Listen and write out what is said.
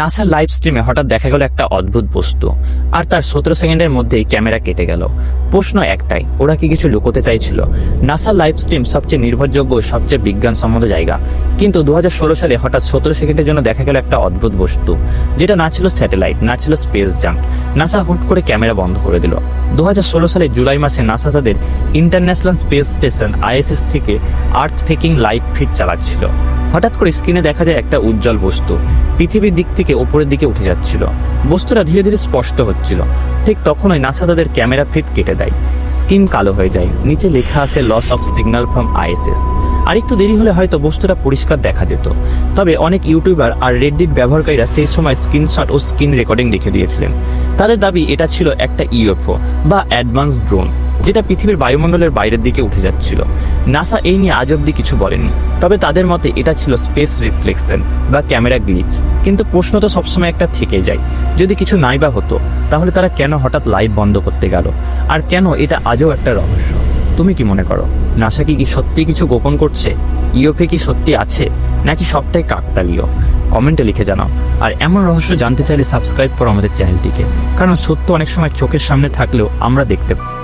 নাসার লাইভ স্ট্রিমে হঠাৎ দেখা গেল একটা অদ্ভুত বস্তু, আর তার সতেরো সেকেন্ডের মধ্যেই ক্যামেরা কেটে গেল। প্রশ্ন একটাই, ওরা কি কিছু লুকোতে চাইছিল? নাসার লাইভ স্ট্রিম সবচেয়ে নির্ভরযোগ্য, সবচেয়ে বিজ্ঞানসম্মত জায়গা। কিন্তু দু হাজার ষোলো সালে হঠাৎ সতেরো সেকেন্ডের জন্য দেখা গেল একটা অদ্ভুত বস্তু, যেটা না ছিল স্যাটেলাইট, না ছিল স্পেস জাম্প নাসা হুট করে ক্যামেরা বন্ধ করে দিল। দু হাজার ষোলো সালে জুলাই মাসে নাসা তাদের ইন্টারন্যাশনাল স্পেস স্টেশন, আইএসএস থেকে আর্থ ফেকিং লাইভ ফিট চালাচ্ছিল। হঠাৎ করে স্ক্রিনে দেখা যায় একটা উজ্জ্বল বস্তু। পৃথিবীর দিক থেকে ওপরের দিকে উঠে যাচ্ছিল। বস্তুটা ধীরে ধীরে স্পষ্ট হচ্ছিল। ঠিক তখনই নাসা তাদের ক্যামেরা ফিট কেটে দেয়। স্ক্রিন কালো হয়ে যায়। নিচে লেখা আছে loss of signal from ISS আর একটু দেরি হলে হয়তো বস্তুটা পরিষ্কার দেখা যেত। তবে অনেক ইউটিউবার আর রেডডিট ব্যবহারকারীরা সেই সময় স্ক্রিনশট ও স্ক্রিন রেকর্ডিং লিখে দিয়েছিলেন। তাদের দাবি, এটা ছিল একটা ইউএফও বা অ্যাডভান্স ড্রোন যেটা পৃথিবীর বায়ুমণ্ডলের বাইরের দিকে উঠে যাচ্ছিল। নাসা এই নিয়ে আজ অব্দি কিছু বলেনি। তবে তাদের মতে এটা ছিল স্পেস রিফ্লেকশন বা ক্যামেরা গ্লিচ। কিন্তু প্রশ্ন তো সবসময় একটা থেকে যায়। যদি কিছু নাই বা হতো, তাহলে তারা কেন হঠাৎ লাইভ বন্ধ করতে গেল? আর কেন এটা আজও একটা রহস্য? তুমি কি মনে করো? নাসা কি সত্যি কিছু গোপন করছে? ইওপে কি সত্যি আছে? নাকি সবটাই কাকতালীয়? কমেন্টে লিখে জানাও। আর এমন রহস্য জানতে চাইলে সাবস্ক্রাইব করো আমাদের চ্যানেলটিকে। কারণ সত্য অনেক সময় চোখের সামনে থাকলেও আমরা দেখতে পাই